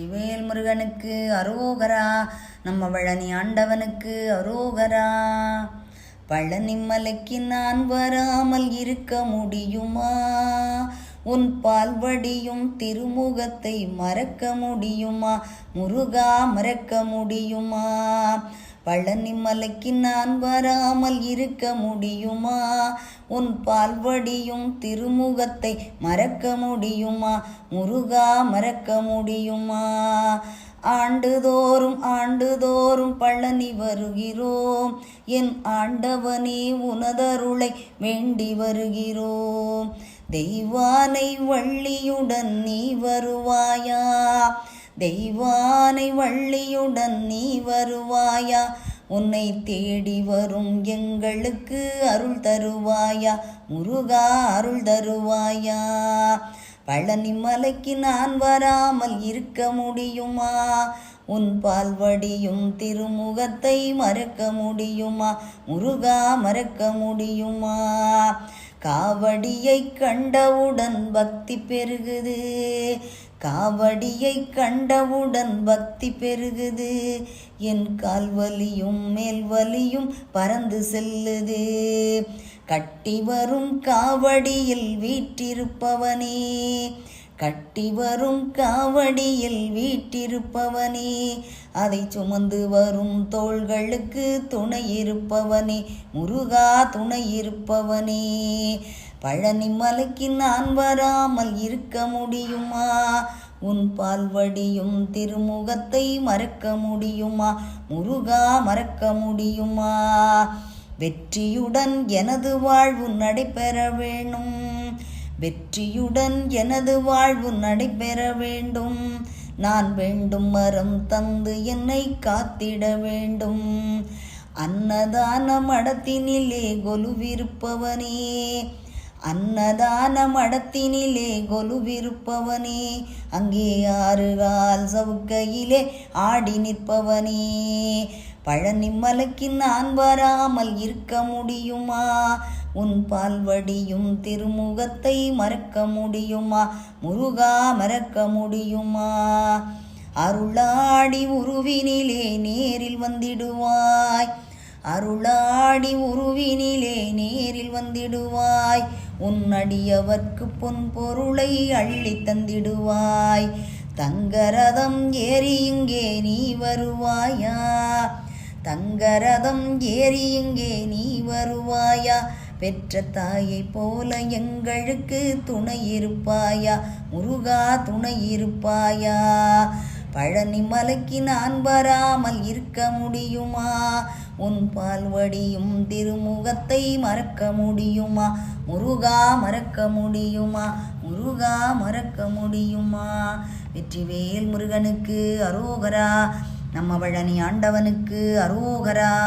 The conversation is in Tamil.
வெற்றிவேல் முருகனுக்கு அரோகரா நம்ம பழனி ஆண்டவனுக்கு அரோகரா. பழனி மலைக்கு நான் வராமல் இருக்க முடியுமா? உன் பால்வடியும் திருமுகத்தை மறக்க முடியுமா? முருகா மறக்க முடியுமா? பழனிமலைக்கு நான் வராமல் இருக்க முடியுமா? உன் பால்வடியும் திருமுகத்தை மறக்க முடியுமா? முருகா மறக்க முடியுமா? ஆண்டுதோறும் ஆண்டுதோறும் பழனி வருகிறோம். என் ஆண்டவனே உனதருளை வேண்டி வருகிறோம். தெய்வானை வள்ளியுடன் நீ வருவாயா? தெய்வானை வள்ளியுடன் நீ வருவாயா? உன்னை தேடி வரும் எங்களுக்கு அருள் தருவாயா? முருகா அருள் தருவாயா? பழனி மலைக்கு நான் வராமல் இருக்க முடியுமா? உன் பால்வடியும் திருமுகத்தை மறக்க முடியுமா? முருகா மறக்க முடியுமா? காவடியை கண்டவுடன் பக்தி பெருகுது. காவடியை கண்டவுடன் பக்தி பெருகுது. என் கால் வலியும் மேல் வலியும் பறந்து செல்லுது. கட்டி வரும் காவடியில் வீட்டிருப்பவனே கட்டி வரும் காவடியில் வீட்டிருப்பவனே அதை சுமந்து வரும் தோள்களுக்கு துணை இருப்பவனே. முருகா துணை இருப்பவனே. பழனி மலைக்கு நான் வராமல் இருக்க முடியுமா? உன் பால் வடியும் திருமுகத்தை மறக்க முடியுமா? முருகா மறக்க முடியுமா? வெற்றியுடன் எனது வாழ்வு நடைபெற வேணும் வெற்றியுடன் எனது வாழ்வு நடைபெற வேண்டும். நான் வேண்டும் மரம் தந்து என்னை காத்திட வேண்டும். அன்னதான மடத்தினிலே கொலுவிருப்பவனே அன்னதான மடத்தினிலே கொலுவிருப்பவனே அங்கே ஆறு கால் சவுக்கையிலே ஆடி நிற்பவனே. பழனி நான் வராமல் இருக்க முடியுமா? உன் பால்வடியும் திருமுகத்தை மறக்க முடியுமா? முருகா மறக்க முடியுமா? அருளாடி உருவினிலே நேரில் வந்திடுவாய். அருளாடி உருவினிலே நேரில் வந்திடுவாய். உன் அடியவர்க்கு பொன் பொருளை அள்ளி தந்திடுவாய். தங்கரதம் ஏறி இங்கே நீ வருவாயா? தங்கரதம் ஏறி இங்கே நீ வருவாயா? பெற்ற தாயை போல எங்களுக்கு துணை இருப்பாயா? முருகா துணை இருப்பாயா? பழனி மலைக்கு நான் வராமல் இருக்க முடியுமா? உன் பால்வடியும் திருமுகத்தை மறக்க முடியுமா? முருகா மறக்க முடியுமா? முருகா மறக்க முடியுமா? வெற்றிவேல் முருகனுக்கு அரோகரா. நம்ம பழனி ஆண்டவனுக்கு அரோகரா.